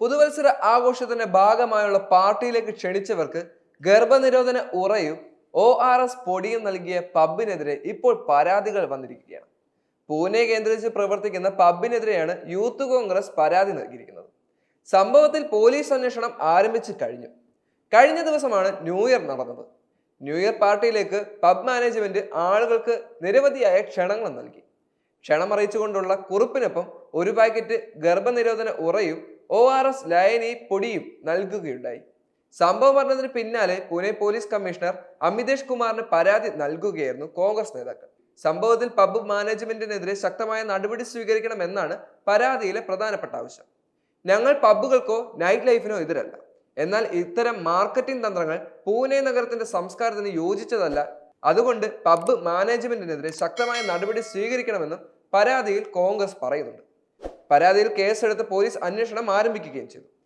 പുതുവത്സര ആഘോഷത്തിന്റെ ഭാഗമായുള്ള പാർട്ടിയിലേക്ക് ക്ഷണിച്ചവർക്ക് ഗർഭനിരോധന ഉറയും ഒ ആർ എസ് പൊടിയും നൽകിയ പബ്ബിനെതിരെ ഇപ്പോൾ പരാതികൾ വന്നിരിക്കുകയാണ്. പൂനെ കേന്ദ്രീകരിച്ച് പ്രവർത്തിക്കുന്ന പബ്ബിനെതിരെയാണ് യൂത്ത് കോൺഗ്രസ് പരാതി നൽകിയിരിക്കുന്നത്. സംഭവത്തിൽ പോലീസ് അന്വേഷണം ആരംഭിച്ചു കഴിഞ്ഞു. കഴിഞ്ഞ ദിവസമാണ് ന്യൂ ഇയർ നടന്നത്. ന്യൂ ഇയർ പാർട്ടിയിലേക്ക് പബ് മാനേജ്മെന്റ് ആളുകൾക്ക് നിരവധിയായ ക്ഷണങ്ങൾ നൽകി. ക്ഷണം അറിയിച്ചുകൊണ്ടുള്ള കുറിപ്പിനൊപ്പം ഒരു പാക്കറ്റ് ഗർഭനിരോധന ഉറയും ഒ ആർ എസ് ലയനി പൊടിയും നൽകുകയുണ്ടായി. സംഭവം പറഞ്ഞതിന് പിന്നാലെ പൂനെ പോലീസ് കമ്മീഷണർ അമിതേഷ് കുമാറിന് പരാതി നൽകുകയായിരുന്നു കോൺഗ്രസ് നേതാക്കൾ. സംഭവത്തിൽ പബ് മാനേജ്മെന്റിനെതിരെ ശക്തമായ നടപടി സ്വീകരിക്കണമെന്നാണ് പരാതിയിലെ പ്രധാനപ്പെട്ട ആവശ്യം. ഞങ്ങൾ പബ്ബുകൾക്കോ നൈറ്റ് ലൈഫിനോ എതിരല്ല. എന്നാൽ ഇത്തരം മാർക്കറ്റിംഗ് തന്ത്രങ്ങൾ പൂനെ നഗരത്തിന്റെ സംസ്കാരത്തിന് യോജിച്ചതല്ല. അതുകൊണ്ട് പബ് മാനേജ്മെന്റിനെതിരെ ശക്തമായ നടപടി സ്വീകരിക്കണമെന്നും പരാതിയിൽ കോൺഗ്രസ് പറയുന്നുണ്ട്. പരാതിയിൽ കേസെടുത്ത് പോലീസ് അന്വേഷണം ആരംഭിക്കുകയും ചെയ്തു.